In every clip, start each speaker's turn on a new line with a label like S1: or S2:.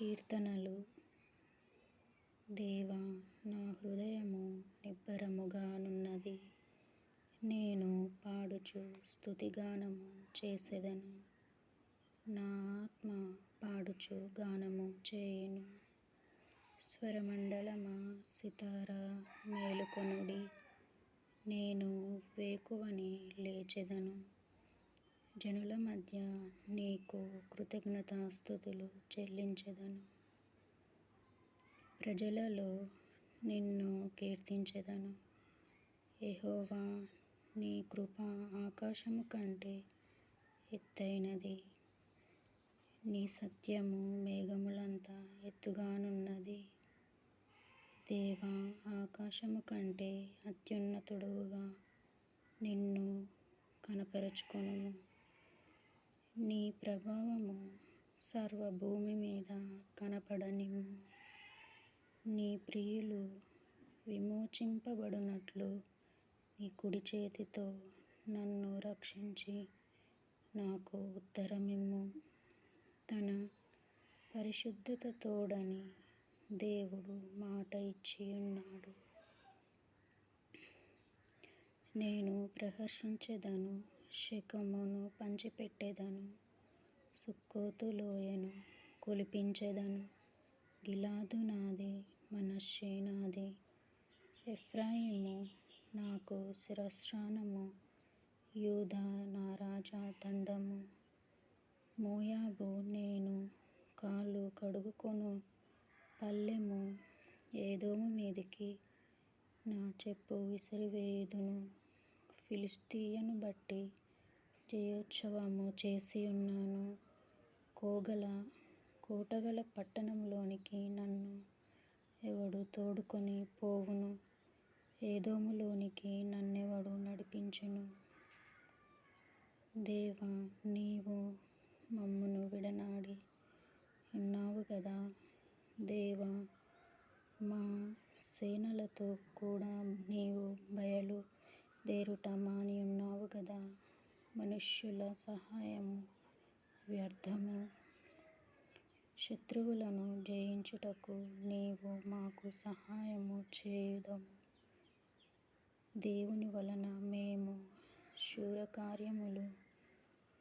S1: కీర్తనలు. దేవా నా హృదయము నిబ్బరముగానున్నది. నేను పాడుచు స్థుతిగానము చేసెదను. నా ఆత్మ పాడుచు గానము చేయును. స్వరమండలమా సితారా మేలుకొనుడి. నేను వేకువని లేచెదను. జనుల మధ్య నీకు కృతజ్ఞతాస్తుతులు చెల్లించెదను. ప్రజలలో నిన్ను కీర్తించెదను. ఎహోవా నీ కృప ఆకాశము కంటే ఎత్తైనది. నీ సత్యము మేఘములంత ఎత్తుగానున్నది. దేవా ఆకాశము కంటే అత్యున్నతుడుగా నిన్ను కనపరచుకొనుము. నీ ప్రభావము సర్వభూమి మీద కనపడనిమ్ము నీ ప్రియులు విమోచింపబడునట్లు నీ కుడిచేతితో నన్ను రక్షించి నాకు ఉత్తరమిమ్ము తన పరిశుద్ధత తోడని దేవుడు మాట ఇచ్చి ఉన్నాడు. నేను ప్రహర్షించేదను. శకమును పంచిపెట్టెదను సుక్కోతు లోయను కొలిపించెదను. గిలాదు నాది మనష్షే నాది. ఎఫ్రాయిము నాకు శిరస్త్రాణము యూదా నా తండము. మోయాబు నేను కాళ్ళు కడుగుకొను పల్లెము ఏదోము మీదికి నా చెప్పు విసిరివేయుదును. ఫిలిష్తీయను బట్టి జయోత్సవము చేసి ఉన్నాను. కోగల కోటగల పట్టణంలోనికి నన్ను ఎవడు తోడుకొని పోవును? ఏదోములోనికి నన్నెవడు నడిపించును? దేవా నీవు మమ్మును విడనాడి ఉన్నావు కదా. దేవా మా సేనలతో కూడా నీవు బయలు దేరుట మానియున్నావు కదా మనుష్యుల సహాయము వ్యర్థము శత్రువులను జయించుటకు నీవు మాకు సహాయము చేయుదము. దేవుని వలన మేము శూరకార్యములు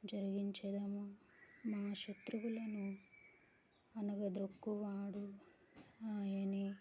S1: జరిగించదము. మా శత్రువులను అనగదొక్కువాడు ఆయనే.